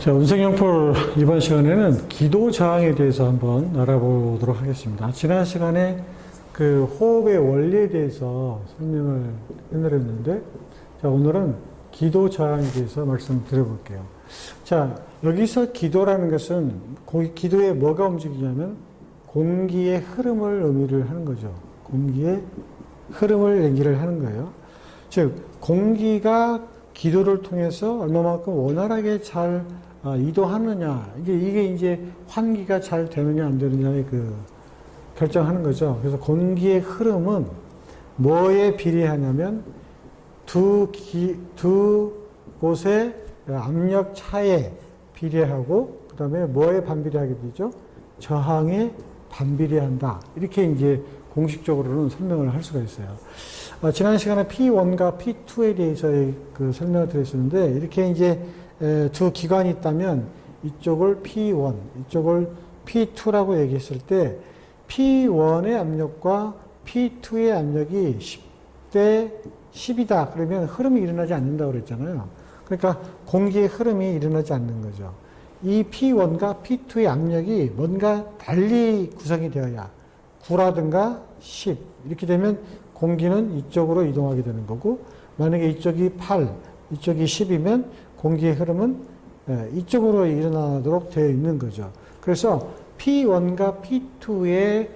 자, 운생영풀 이번 시간에는 기도 저항에 대해서 한번 알아보도록 하겠습니다. 지난 시간에 그 호흡의 원리에 대해서 설명을 해드렸는데, 자, 오늘은 기도 저항에 대해서 말씀드려볼게요. 자, 여기서 기도라는 것은 고- 기도에 뭐가 움직이냐면 공기의 흐름을 의미를 하는 거죠. 공기의 흐름을 얘기를 하는 거예요. 즉, 공기가 기도를 통해서 얼마만큼 원활하게 잘 아, 이동하느냐, 이게, 이게 이제 환기가 잘 되느냐, 안 되느냐의 그 결정하는 거죠. 그래서 공기의 흐름은 뭐에 비례하냐면 두 기, 두 곳의 압력 차에 비례하고, 그 다음에 뭐에 반비례하게 되죠? 저항에 반비례한다. 이렇게 이제 공식적으로는 설명을 할 수가 있어요. 어, 지난 시간에 P1과 P2에 대해서 그 설명을 드렸었는데, 이렇게 이제 에, 두 기관이 있다면, 이쪽을 P1, 이쪽을 P2라고 얘기했을 때, P1의 압력과 P2의 압력이 10대 10이다. 그러면 흐름이 일어나지 않는다고 그랬잖아요. 그러니까 공기의 흐름이 일어나지 않는 거죠. 이 P1과 P2의 압력이 뭔가 달리 구성이 되어야 9라든가 10 이렇게 되면 공기는 이쪽으로 이동하게 되는 거고 만약에 이쪽이 8, 이쪽이 10이면 공기의 흐름은 예, 이쪽으로 일어나도록 되어 있는 거죠. 그래서 P1과 P2의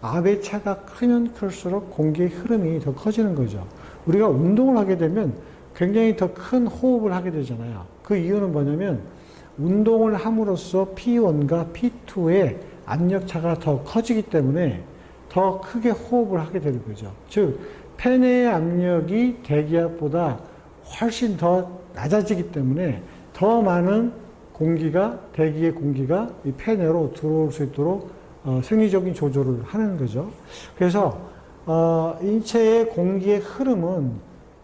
압의 차가 크면 클수록 공기의 흐름이 더 커지는 거죠. 우리가 운동을 하게 되면 굉장히 더 큰 호흡을 하게 되잖아요. 그 이유는 뭐냐면 운동을 함으로써 P1과 P2의 압력 차가 더 커지기 때문에 더 크게 호흡을 하게 되는 거죠. 즉, 팬의 압력이 대기압보다 훨씬 더 낮아지기 때문에 더 많은 공기가, 대기의 공기가 이 팬으로 들어올 수 있도록 어, 생리적인 조절을 하는 거죠. 그래서 어, 인체의 공기의 흐름은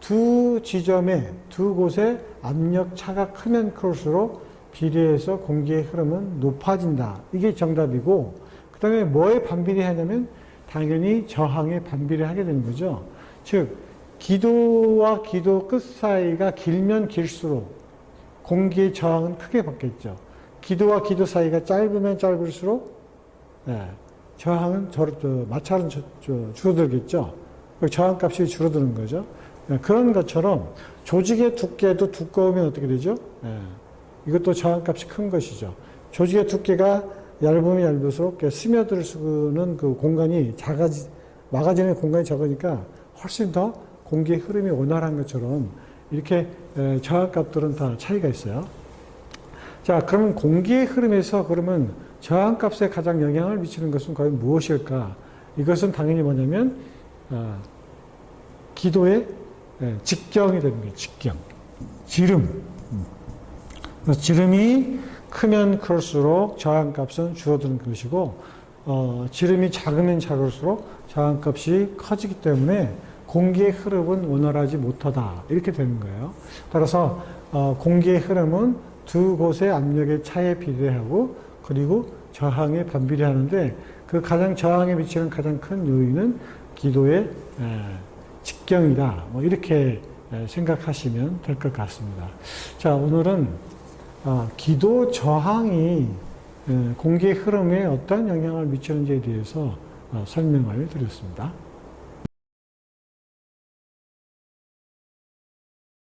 두 지점에 두 곳에 압력 차가 크면 클수록 비례해서 공기의 흐름은 높아진다. 이게 정답이고 그 다음에 뭐에 반비례하냐면 당연히 저항에 반비례하게 되는 거죠. 즉 기도와 기도 끝 사이가 길면 길수록 공기의 저항은 크게 받겠죠. 기도와 기도 사이가 짧으면 짧을수록 예, 저항은 저, 저, 마찰은 저, 저, 줄어들겠죠. 그 저항값이 줄어드는 거죠. 예, 그런 것처럼 조직의 두께도 두꺼우면 어떻게 되죠? 예, 이것도 저항값이 큰 것이죠. 조직의 두께가 얇으면 얇을수록 스며들 수는 그 공간이 작아지, 막아지는 공간이 적으니까 훨씬 더 공기의 흐름이 원활한 것처럼 이렇게 에, 저항값들은 다 차이가 있어요. 자, 그러면 공기의 흐름에서 그러면 저항값에 가장 영향을 미치는 것은 과연 무엇일까? 이것은 당연히 뭐냐면 아, 기도의 에, 직경이 되는 거예요. 직경, 지름. 지름이 크면 클수록 저항값은 줄어드는 것이고 어, 지름이 작으면 작을수록 저항값이 커지기 때문에 공기의 흐름은 원활하지 못하다 이렇게 되는 거예요. 따라서 어, 공기의 흐름은 두 곳의 압력의 차에 비례하고 그리고 저항에 반비례하는데 그 가장 저항에 미치는 가장 큰 요인은 기도의 에, 직경이다. 뭐 이렇게 에, 생각하시면 될 것 같습니다. 자 오늘은 아, 기도 저항이 에, 공기의 흐름에 어떤 영향을 미치는지에 대해서 어, 설명을 드렸습니다.